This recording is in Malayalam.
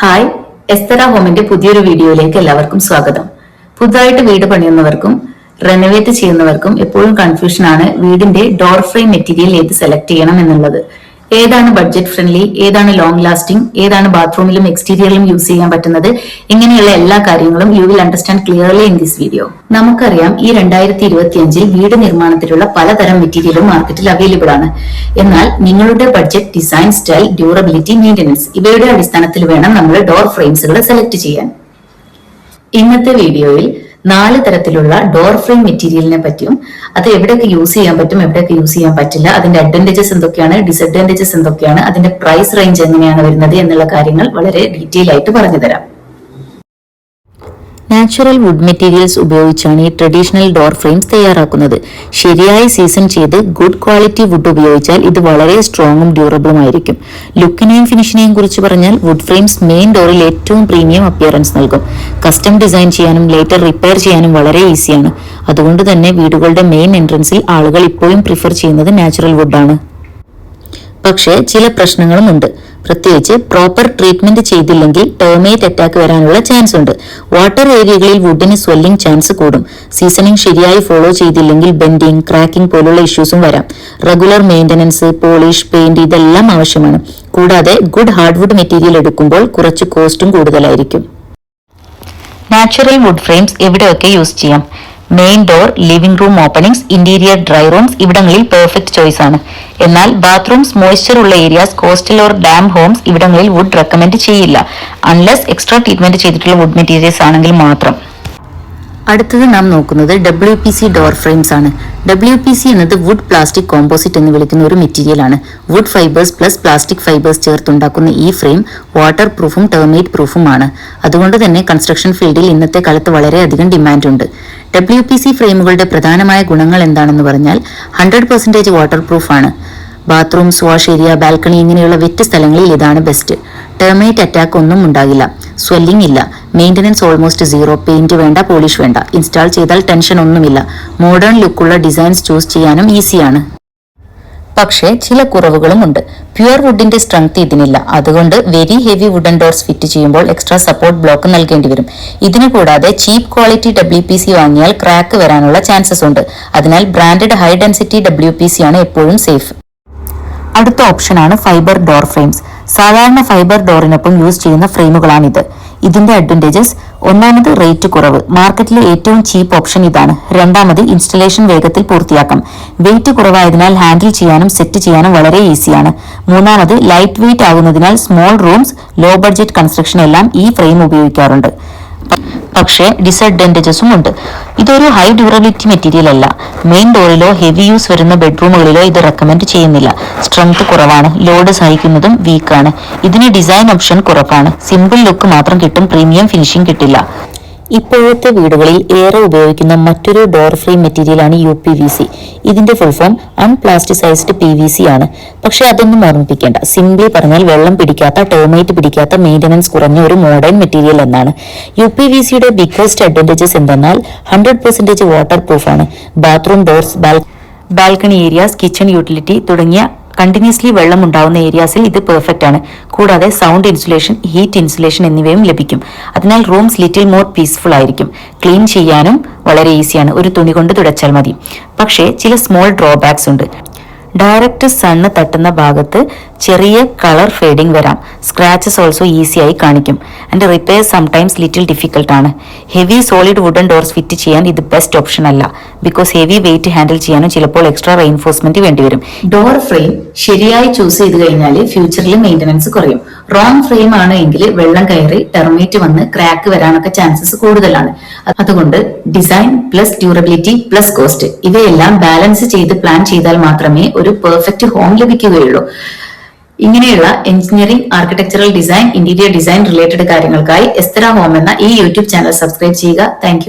ഹായ് എസ്തറ ഹോമിന്റെ പുതിയൊരു വീഡിയോയിലേക്ക് എല്ലാവർക്കും സ്വാഗതം. പുതുതായിട്ട് വീട് പണിയുന്നവർക്കും റെനോവേറ്റ് ചെയ്യുന്നവർക്കും എപ്പോഴും കൺഫ്യൂഷൻ ആണ് വീടിന്റെ ഡോർ ഫ്രെയിം മെറ്റീരിയൽ ഏത് സെലക്ട് ചെയ്യണം എന്നുള്ളത്. ഏതാണ് ബഡ്ജറ്റ് ഫ്രണ്ട്ലി ഏതാണ് ലോങ് ലാസ്റ്റിംഗ് ഏതാണ് ബാത്റൂമിലും എക്സ്റ്റീരിയറിലും യൂസ് ചെയ്യാൻ പറ്റുന്നത്? ഇങ്ങനെയുള്ള എല്ലാ കാര്യങ്ങളും you will understand clearly in this video നമുക്കറിയാം ഈ രണ്ടായിരത്തി ഇരുപത്തിയഞ്ചിൽ വീട് നിർമ്മാണത്തിലുള്ള പലതരം മെറ്റീരിയലും മാർക്കറ്റിൽ അവൈലബിൾ ആണ്. എന്നാൽ നിങ്ങളുടെ budget design style durability maintenance ഇവയുടെ അടിസ്ഥാനത്തിൽ വേണം നമ്മൾ ഡോർ ഫ്രെയിംസുകൾ സെലക്ട് ചെയ്യാൻ. ഇന്നത്തെ വീഡിയോയിൽ നാല് തരത്തിലുള്ള ഡോർ ഫ്രെയിം മെറ്റീരിയലിനെ പറ്റിയും അത് എവിടെയൊക്കെ യൂസ് ചെയ്യാൻ പറ്റും എവിടെയൊക്കെ യൂസ് ചെയ്യാൻ പറ്റില്ല അതിന്റെ അഡ്വാന്റേജസ് എന്തൊക്കെയാണ് ഡിസഡ്വാന്റേജസ് എന്തൊക്കെയാണ് അതിന്റെ പ്രൈസ് റേഞ്ച് എങ്ങനെയാണ് വരുന്നത് എന്നുള്ള കാര്യങ്ങൾ വളരെ ഡീറ്റെയിൽ ആയിട്ട് പറഞ്ഞു തരാം. നാച്ചുറൽ വുഡ് മെറ്റീരിയൽസ് ഉപയോഗിച്ചാണ് ഈ ട്രഡീഷണൽ ഡോർ ഫ്രെയിംസ് തയ്യാറാക്കുന്നത്. ശരിയായ സീസൺ ചെയ്ത് ഗുഡ് ക്വാളിറ്റി വുഡ് ഉപയോഗിച്ചാൽ ഇത് വളരെ സ്ട്രോങ്ങും ഡ്യൂറബിളും ആയിരിക്കും ലുക്കിനെയും ഫിനിഷിനെയും കുറിച്ച് പറഞ്ഞാൽ വുഡ് ഫ്രെയിംസ് മെയിൻ ഡോറിൽ ഏറ്റവും പ്രീമിയം അപ്പിയറൻസ് നൽകും. കസ്റ്റം ഡിസൈൻ ചെയ്യാനും ലേറ്റർ റിപ്പയർ ചെയ്യാനും വളരെ ഈസിയാണ്. അതുകൊണ്ട് തന്നെ വീടുകളുടെ മെയിൻ എൻട്രൻസിൽ ആളുകൾ ഇപ്പോഴും പ്രിഫർ ചെയ്യുന്നത് നാച്ചുറൽ വുഡാണ്. പക്ഷേ ചില പ്രശ്നങ്ങളുമുണ്ട്. പ്രത്യേകിച്ച് പ്രോപ്പർ ട്രീറ്റ്മെന്റ് ചെയ്തില്ലെങ്കിൽ ടെർമേറ്റ് അറ്റാക്ക് വരാനുള്ള ചാൻസ് ഉണ്ട്. വാട്ടർ ഏരിയകളിൽ വുഡിന് സ്വെല്ലിംഗ് ചാൻസ് കൂടും. സീസണിംഗ് ശരിയായി ഫോളോ ചെയ്തില്ലെങ്കിൽ ബെൻഡിങ് ക്രാക്കിംഗ് പോലുള്ള ഇഷ്യൂസും വരാം. റെഗുലർ മെയിന്റനൻസ് പോളിഷ് പെയിന്റ് ഇതെല്ലാം ആവശ്യമാണ്. കൂടാതെ ഗുഡ് ഹാർഡ്വുഡ് മെറ്റീരിയൽ എടുക്കുമ്പോൾ കുറച്ച് കോസ്റ്റും കൂടുതലായിരിക്കും. നാച്ചുറൽ വുഡ് ഫ്രെയിംസ് എവിടെയൊക്കെ യൂസ് ചെയ്യാം? Main door living room openings interior dry rooms ഇവിടങ്ങളിൽ പെർഫെക്റ്റ് ചോയ്സ് ആണ്. എന്നാൽ ബാത്റൂംസ് മോയ്സ്ചർ ഉള്ള areas coastal or damp homes ഇവിടങ്ങളിൽ വുഡ് റെക്കമെൻഡ് ചെയ്യില്ല. അൺലെസ് എക്സ്ട്രാ ട്രീറ്റ്മെന്റ് ചെയ്തിട്ടുള്ള വുഡ് മെറ്റീരിയൽസ് ആണെങ്കിൽ മാത്രം. അടുത്തത് നാം നോക്കുന്നത് W P C door frames ആണ്. ഡബ്ല്യു പി സി എന്നത് വുഡ് പ്ലാസ്റ്റിക് കോമ്പോസിറ്റ് എന്ന് വിളിക്കുന്ന ഒരു മെറ്റീരിയൽ ആണ്. Wood fibres plus plastic fibres ചേർത്തുണ്ടാക്കുന്ന ഈ ഫ്രെയിം വാട്ടർ പ്രൂഫും ടെർമേറ്റ് പ്രൂഫും ആണ്. അതുകൊണ്ട് തന്നെ കൺസ്ട്രക്ഷൻ ഫീൽഡിൽ ഇന്നത്തെ കാലത്ത് വളരെയധികം ഡിമാൻഡ് ഉണ്ട്. ഡബ്ല്യു പി സി ഫ്രെയിമുകളുടെ പ്രധാനമായ ഗുണങ്ങൾ എന്താണെന്ന് പറഞ്ഞാൽ ഹൺഡ്രഡ് പെർസെന്റേജ് വാട്ടർ പ്രൂഫ് ആണ്. ബാത്റൂംസ് വാഷ് ഏരിയ ബാൽക്കണി ഇങ്ങനെയുള്ള വെറ്റ് സ്ഥലങ്ങളിൽ ഇതാണ് ബെസ്റ്റ് ടെർമേറ്റ് അറ്റാക്ക് ഒന്നും ഉണ്ടാകില്ല. സ്വെല്ലിംഗ് ഇല്ല. മെയിന്റനൻസ് ഓൾമോസ്റ്റ് സീറോ പെയിന്റ് വേണ്ട പോളിഷ് വേണ്ട. ഇൻസ്റ്റാൾ ചെയ്താൽ ടെൻഷൻ ഒന്നുമില്ല. മോഡേൺ ലുക്കുള്ള ഡിസൈൻസ് ചൂസ് ചെയ്യാനും ഈസിയാണ് പക്ഷേ ചില കുറവുകളും ഉണ്ട് പ്യുവർ വുഡിന്റെ സ്ട്രെങ്ത് ഇതിനില്ല. അതുകൊണ്ട് very heavy wooden doors fit ചെയ്യുമ്പോൾ എക്സ്ട്രാ സപ്പോർട്ട് ബ്ലോക്ക് നൽകേണ്ടി വരും. ഇതിനു കൂടാതെ cheap quality W P C വാങ്ങിയാൽ ക്രാക്ക് വരാനുള്ള ചാൻസസ് ഉണ്ട്. അതിനാൽ branded high density W P C ആണ് എപ്പോഴും സേഫ്. അടുത്ത ഓപ്ഷനാണ് ഫൈബർ ഡോർ ഫ്രെയിംസ്. സാധാരണ ഫൈബർ ഡോറിനൊപ്പം യൂസ് ചെയ്യുന്ന ഫ്രെയിമുകളാണിത്. ഇതിന്റെ അഡ്വാന്റേജസ് ഒന്നാമത് റേറ്റ് കുറവ്. മാർക്കറ്റിലെ ഏറ്റവും ചീപ്പ് ഓപ്ഷൻ ഇതാണ്. രണ്ടാമത് ഇൻസ്റ്റലേഷൻ വേഗത്തിൽ പൂർത്തിയാക്കാം. വെയിറ്റ് കുറവായതിനാൽ ഹാൻഡിൽ ചെയ്യാനും സെറ്റ് ചെയ്യാനും വളരെ ഈസിയാണ് മൂന്നാമത് light weight ആകുന്നതിനാൽ small rooms low budget construction എല്ലാം ഈ ഫ്രെയിം ഉപയോഗിക്കാറുണ്ട്. പക്ഷേ ഡിസഡ്വാന്റേജസും ഉണ്ട്. ഇതൊരു ഹൈ ഡ്യൂറബിലിറ്റി മെറ്റീരിയൽ അല്ല. മെയിൻ ഡോറിലോ ഹെവി യൂസ് വരുന്ന ബെഡ്റൂമുകളിലോ ഇത് റെക്കമെൻഡ് ചെയ്യുന്നില്ല. സ്ട്രെങ്ത് കുറവാണ്. ലോഡ് സഹിക്കുന്നതും വീക്കാണ് ഇതിന് ഡിസൈൻ ഓപ്ഷൻ കുറവാണ്. സിമ്പിൾ ലുക്ക് മാത്രം കിട്ടും. പ്രീമിയം ഫിനിഷിംഗ് കിട്ടില്ല. ഇപ്പോഴത്തെ വീടുകളിൽ ഏറെ ഉപയോഗിക്കുന്ന മറ്റൊരു ഡോർ ഫ്രെയിം മെറ്റീരിയലാണ് യു പി വി സി ഇതിന്റെ full form unplasticised P V C ആണ്. പക്ഷെ അതൊന്നും ഓർമ്മിപ്പിക്കേണ്ട. സിംപ്ലി പറഞ്ഞാൽ വെള്ളം പിടിക്കാത്ത ടേമൈറ്റ് പിടിക്കാത്ത മെയിന്റനൻസ് കുറഞ്ഞ ഒരു മോഡേൺ മെറ്റീരിയൽ എന്നാണ്. യു പി വി സിയുടെ ബിഗ്ഗസ്റ്റ് അഡ്വാന്റേജസ് എന്തെന്നാൽ hundred percentage water പ്രൂഫാണ് bathroom doors balcony areas kitchen utility തുടങ്ങിയ കണ്ടിന്യൂസ്ലി വെള്ളം ഉണ്ടാവുന്ന ഏരിയാസിൽ ഇത് പെർഫെക്റ്റ് ആണ്. കൂടാതെ സൗണ്ട് ഇൻസുലേഷൻ ഹീറ്റ് ഇൻസുലേഷൻ എന്നിവയും ലഭിക്കും. അതിനാൽ റൂംസ് ലിറ്റിൽ മോർ പീസ്ഫുൾ ആയിരിക്കും. ക്ലീൻ ചെയ്യാനും വളരെ ഈസിയാണ് ഒരു തുണി കൊണ്ട് തുടച്ചാൽ മതി. പക്ഷേ ചില സ്മോൾ ഡ്രോബാക്സ് ഉണ്ട്. ഡയറക്റ്റ് സണ്ണ് തട്ടുന്ന ഭാഗത്ത് ചെറിയ കളർ ഫേഡിംഗ് വരാം. സ്ക്രാച്ചസ് ഓൾസോ ഈസി ആയി കാണിക്കും. And repair sometimes little difficult ആണ്. Heavy solid wooden doors fit ചെയ്യാൻ ഇത് ബെസ്റ്റ് ഓപ്ഷൻ അല്ല. ബിക്കോസ് ഹെവി വെയിറ്റ് ഹാൻഡിൽ ചെയ്യാനും ചിലപ്പോൾ എക്സ്ട്രാ റെയിൻഫോഴ്സ്മെന്റ് വേണ്ടിവരും ഡോർ ഫ്രെയിം ശരിയായി ചൂസ് ചെയ്ത് കഴിഞ്ഞാൽ ഫ്യൂച്ചറിൽ മെയിന്റനൻസ് കുറയും. റോങ് ഫ്രെയിം ആണ് എങ്കിൽ വെള്ളം കയറി ടെർമേറ്റ് വന്ന് ക്രാക്ക് വരാനൊക്കെ ചാൻസസ് കൂടുതലാണ്. അതുകൊണ്ട് design plus durability plus cost ഇവയെല്ലാം ബാലൻസ് ചെയ്ത് പ്ലാൻ ചെയ്താൽ മാത്രമേ ഒരു പെർഫെക്റ്റ് ഹോം ലഭിക്കുകയുള്ളൂ. ഇങ്ങനെയുള്ള engineering architectural design interior design related കാര്യങ്ങൾക്കായി എസ്തര ഹോം എന്ന ഈ യൂട്യൂബ് ചാനൽ സബ്സ്ക്രൈബ് ചെയ്യുക. താങ്ക്